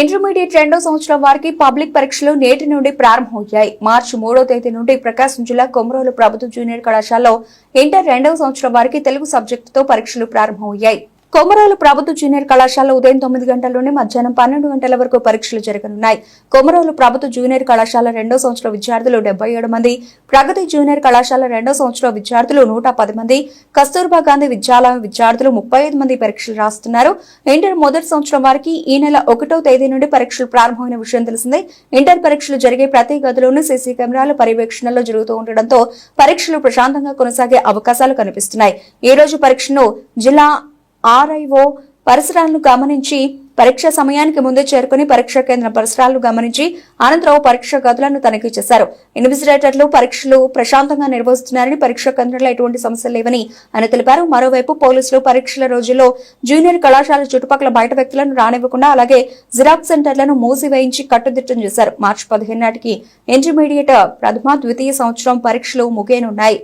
Intermediate రెండో సంవత్సరం వారికి పబ్లిక్ పరీక్షలు నేటి నుండి ప్రారంభమయ్యాయి. మార్చి మూడో తేదీ నుండి ప్రకాశం జిల్లా కొమరోలు ప్రభుత్వ జూనియర్ కళాశాలలో ఇంటర్ రెండవ సంవత్సరం వారికి తెలుగు సబ్జెక్టుతో పరీక్షలు ప్రారంభమయ్యాయి. కొమరాలు ప్రభుత్వ జూనియర్ కళాశాల ఉదయం తొమ్మిది గంటల నుండి మధ్యాహ్నం పన్నెండు గంటల వరకు పరీక్షలు జరగనున్నాయి. కొమరాలు ప్రభుత్వ జూనియర్ కళాశాల రెండో సంవత్సరం విద్యార్థులు డెబ్బై ఏడు మంది ప్రగతి జూనియర్ కళాశాల రెండో సంవత్సరం విద్యార్థులు నూట పది మంది కస్తూర్బా గాంధీ విద్యాలయం విద్యార్థులు ముప్పై ఐదు మంది పరీక్షలు రాస్తున్నారు. ఇంటర్ మొదటి సంవత్సరం వారికి ఈ నెల ఒకటో తేదీ నుండి పరీక్షలు ప్రారంభమైన విషయం తెలిసిందే. ఇంటర్ పరీక్షలు జరిగే ప్రతి గదిలోనూ సీసీ కెమెరాల పర్యవేక్షణలో జరుగుతూ ఉండడంతో పరీక్షలు ప్రశాంతంగా కొనసాగే అవకాశాలు కనిపిస్తున్నాయి. ఈ రోజు పరీక్షను జిల్లా ఆర్ఐఓ పరిసరాలను గమనించి పరీక్ష సమయానికి ముందే చేరుకుని పరీక్ష కేంద్రం పరిసరాలను గమనించి అనంతరం పరీక్ష గదులను తనిఖీ చేశారు. ఇన్విజిలేటర్లు పరీక్షలు ప్రశాంతంగా నిర్వహిస్తున్నారని పరీక్ష కేంద్రంలో ఎటువంటి సమస్యలు లేవని ఆయన తెలిపారు. మరోవైపు పోలీసులు పరీక్షల రోజుల్లో జూనియర్ కళాశాల చుట్టుపక్కల బయట వ్యక్తులను రానివ్వకుండా అలాగే జిరాక్స్ సెంటర్లను మూసివేయించి కట్టుదిట్టం చేశారు. మార్చి పదిహేను నాటికి ఇంటర్మీడియట్ ప్రథమ ద్వితీయ సంవత్సరం పరీక్షలు ముగియనున్నాయి.